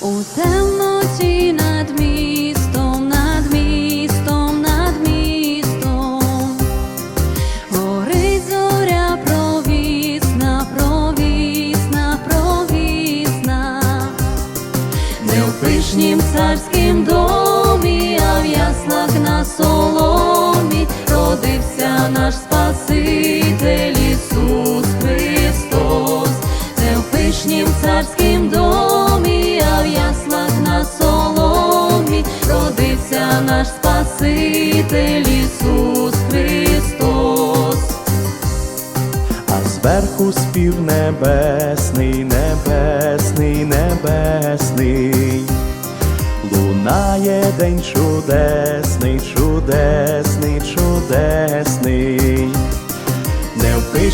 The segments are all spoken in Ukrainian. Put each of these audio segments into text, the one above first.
У темноті над містом, над містом, над містом, горить зоря провісна, провісна, провісна, не в пишнім царськім домі, а в яслах на соломі родився наш Спаситель Ісус Христос, не в пишнім царськім Спаситель Ісус Христос. А зверху спів небесний, небесний, небесний, лунає день чудесний, чудесний, чудесний,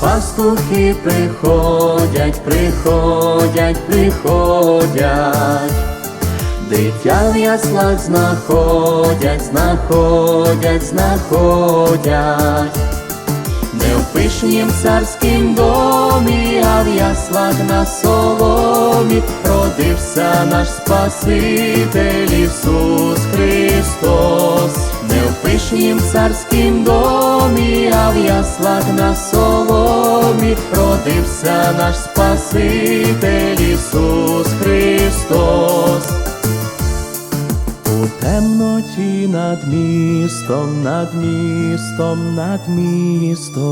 Пастухи приходять, приходять, приходять, дитя в яслах знаходять, знаходять, знаходять, не в пишнім царськім домі, а в яслах на соломі родився наш Спаситель Ісус Христос, не в пишнім царськім домі, в яслах на соломі родився наш Спаситель Ісус Христос. У темноті над містом, над містом, над містом.